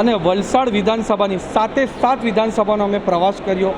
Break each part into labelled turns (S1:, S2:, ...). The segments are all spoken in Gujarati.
S1: અને વલસાડ વિધાનસભાની સાતે સાત વિધાનસભાનો અમે પ્રવાસ કર્યો.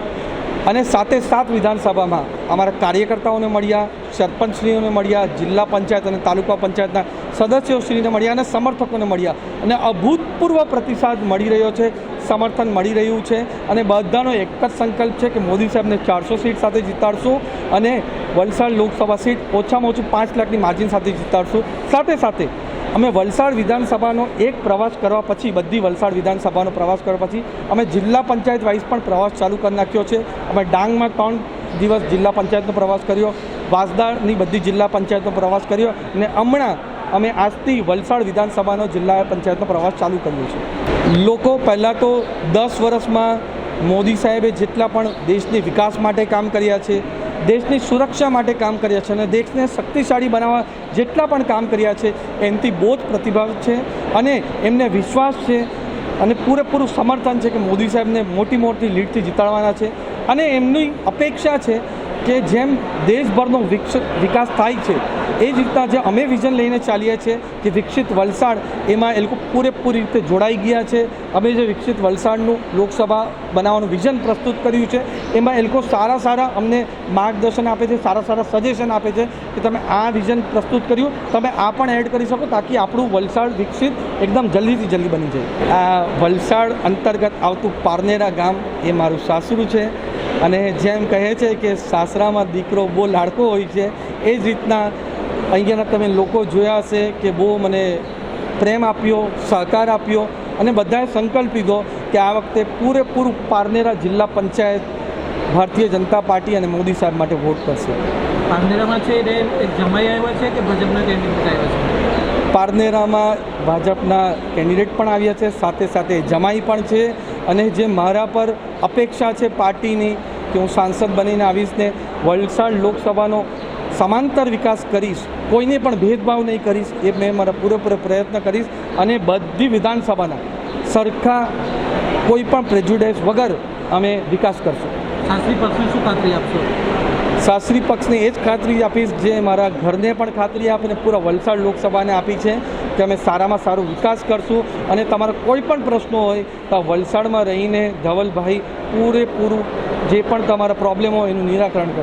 S1: અને સાતે સાત વિધાનસભામાં અમારા કાર્યકર્તાઓને મળ્યા, સરપંચશ્રીઓને મળ્યા, જિલ્લા પંચાયત અને તાલુકા પંચાયતના સદસ્યોશ્રીને મળ્યા અને સમર્થકોને મળ્યા. અને અભૂતપૂર્વ પ્રતિસાદ મળી રહ્યો છે, સમર્થન મળી રહ્યું છે અને બધાનો એક જ સંકલ્પ છે કે મોદી સાહેબને ચારસો સીટ સાથે જીતાડશું અને વલસાડ લોકસભા સીટ ઓછામાં ઓછું પાંચ લાખની માર્જિન સાથે જીતાડશું. સાથે સાથે અમે વલસાડ વિધાનસભાનો એક પ્રવાસ કરવા પછી, બધી વલસાડ વિધાનસભાનો પ્રવાસ કરવા પછી, અમે જિલ્લા પંચાયત વાઇઝ પણ પ્રવાસ ચાલુ કરી નાખ્યો છે. અમે ડાંગમાં ત્રણ દિવસ જિલ્લા પંચાયતનો પ્રવાસ કર્યો વાસદાની બધી જિલ્લા પંચાયતનો પ્રવાસ કર્યો અને હમણાં અમે આજથી વલસાડ વિધાનસભાનો જિલ્લા પંચાયતનો પ્રવાસ ચાલુ કર્યો છે. લોકો પહેલાં તો દસ વર્ષમાં મોદી સાહેબે જેટલા પણ દેશની વિકાસ માટે કામ કર્યા છે દેશની સુરક્ષા માટે કામ કર્યા છે અને દેશને શક્તિશાળી બનાવવા જેટલા પણ કામ કર્યા છે, એમથી બહુ જ પ્રતિભાવ છે અને એમને વિશ્વાસ છે અને પૂરેપૂરું સમર્થન છે કે મોદી સાહેબને મોટી મોટી લીડથી જીતાડવાના છે અને એમની અપેક્ષા છે કે જેમ દેશભરનો વિકસ થાય છે, એ જ રીતના જે અમે વિઝન લઈને ચાલીએ છીએ કે વિકસિત વલસાડ એમાં એ લોકો પૂરેપૂરી રીતે જોડાઈ ગયા છે. અમે જે વિકસિત વલસાડનું લોકસભા બનાવવાનું વિઝન પ્રસ્તુત કર્યું છે, એમાં એ લોકો સારા સારા અમને માર્ગદર્શન આપે છે, સારા સારા સજેશન આપે છે કે તમે આ વિઝન પ્રસ્તુત કર્યું, તમે આ પણ એડ કરી શકો તાકી આપણું વલસાડ વિકસિત એકદમ જલ્દીથી જલ્દી બની જાય. આ વલસાડ અંતર્ગત આવતું પારનેરા ગામ એ મારું સાસરું છે. અને જેમ કહે છે કે સાસરામાં દીકરો બહુ લાડકો હોય છે એ જ રીતના અહીંયાના તમે લોકો જોયા હશે કે બહુ મને પ્રેમ આપ્યો સહકાર આપ્યો અને બધાએ સંકલ્પ લીધો કે આ વખતે પૂરેપૂરું પારનેરા જિલ્લા પંચાયત ભારતીય જનતા પાર્ટી અને મોદી સાહેબ માટે વોટ કરશે.
S2: પારનેરામાં છે જમાઈ આવ્યા છે કે ભાજપના કેન્ડિડેટ આવ્યા છે?
S1: પારનેરામાં ભાજપના કેન્ડિડેટ પણ આવ્યા છે સાથે સાથે જમાઈ પણ છે અને જે મારા પર અપેક્ષા છે પાર્ટીની કે હું સાંસદ બનીને આવીશ ને વલસાડ લોકસભાનો સમાંતર વિકાસ કરીશ કોઈને પણ ભેદભાવ નહીં કરીશ એ મેં મારા પૂરેપૂરો પ્રયત્ન કરીશ અને બધી વિધાનસભાના સરખા કોઈ પણ પ્રેજ્યુડાઇસ વગર અમે વિકાસ કરશું.
S2: શાસ્ત્રી પક્ષને શું ખાતરી આપશો?
S1: શાસ્ત્રી પક્ષને એ જ ખાતરી આપીશ જે મારા ઘરને પણ ખાતરી આપીને પૂરા વલસાડ લોકસભાને આપી છે કે અમે સારામાં સારો વિકાસ કરશું અને તમારા કોઈ પણ પ્રશ્નો હોય તો વલસાડમાં રહીને ધવલભાઈ પૂરેપૂરું જે પણ તમારા પ્રોબ્લેમ હોય એનું નિરાકરણ કરશે